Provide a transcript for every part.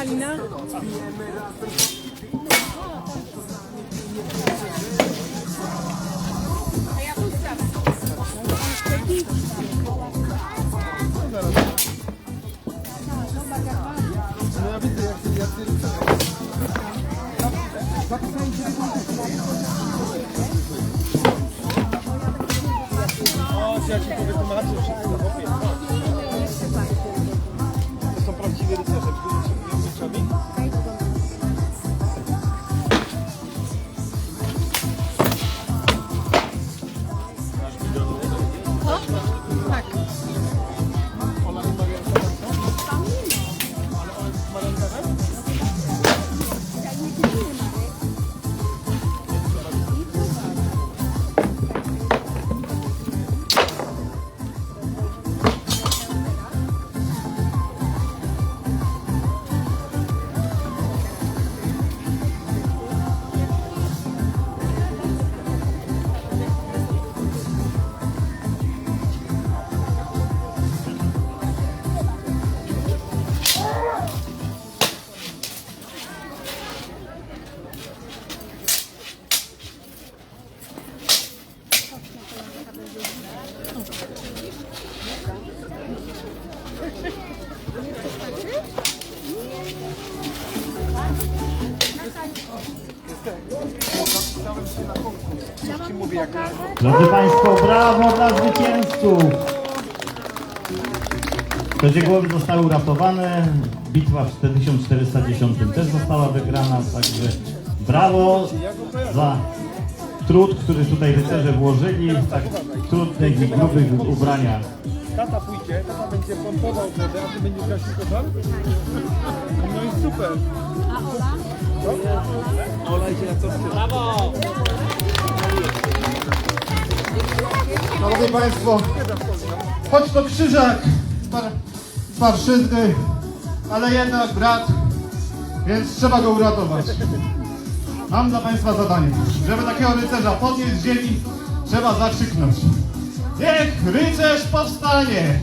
Halina? No ja widzę jak ty, jak ty O, ja ci powytłumaczę wszystko, chłopie. Drodzy Państwo, brawo dla zwycięzców! Te głowy zostały uratowane. Bitwa w 1410 też została wygrana, także brawo za trud, który tutaj rycerze włożyli w tak trudnych i grubych ubraniach. Tata pójdzie, tata będzie pompował wodę, a ty będziesz gasił pożar? No i super. A Ola? Szanowni Państwo, choć to krzyżak z ale jednak brat, więc trzeba go uratować. Mam dla Państwa zadanie. Żeby takiego rycerza podnieść z ziemi, trzeba zakrzyknąć. Niech rycerz powstanie!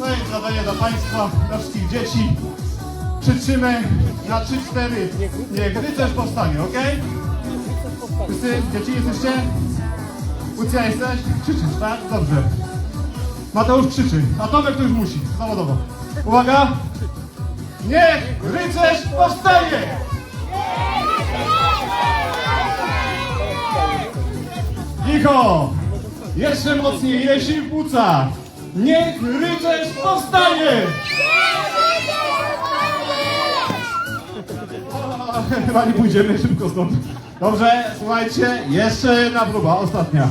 To jest zadanie dla Państwa, dla wszystkich dzieci. Krzyczymy na 3-4. Niech rycerz powstanie, ok? Wszyscy dzieci jesteście? Lucja jesteś? Krzyczysz, tak? Dobrze. Mateusz krzyczy, a Tomek to już musi, zawodowo. Uwaga! Niech rycerz powstaje! Cicho! Jeszcze mocniej, sił w płucach! Niech rycerz powstaje! Chyba nie pójdziemy szybko stąd. Dobrze, słuchajcie, jeszcze jedna próba, ostatnia.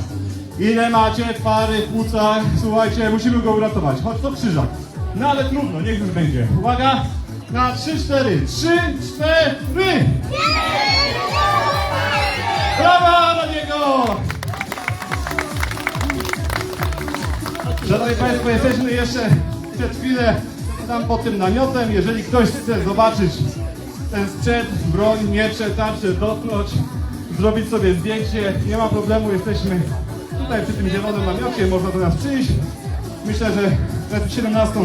Ile macie pary w płucach? Słuchajcie, musimy go uratować. Chodź, to krzyżak. No ale trudno, niech już będzie. Uwaga, na trzy, cztery. Trzy, cztery! Brawa dla niego! Szanowni Państwo, jesteśmy jeszcze przed chwilę tam pod tym namiotem. Jeżeli ktoś chce zobaczyć ten sprzęt, broń, miecze, tarcze, dotknąć, zrobić sobie zdjęcie, nie ma problemu, jesteśmy tutaj przy tym zielonym namiocie, można do nas przyjść. Myślę, że przed 17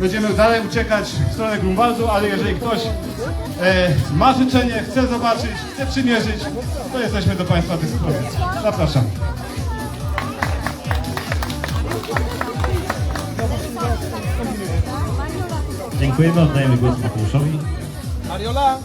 będziemy dalej uciekać w stronę Grunwaldu, ale jeżeli ktoś e, ma życzenie, chce zobaczyć, chce przymierzyć, to jesteśmy do Państwa dyspozycji. Zapraszam. Dziękujemy, oddajemy głos Mateuszowi. 有啦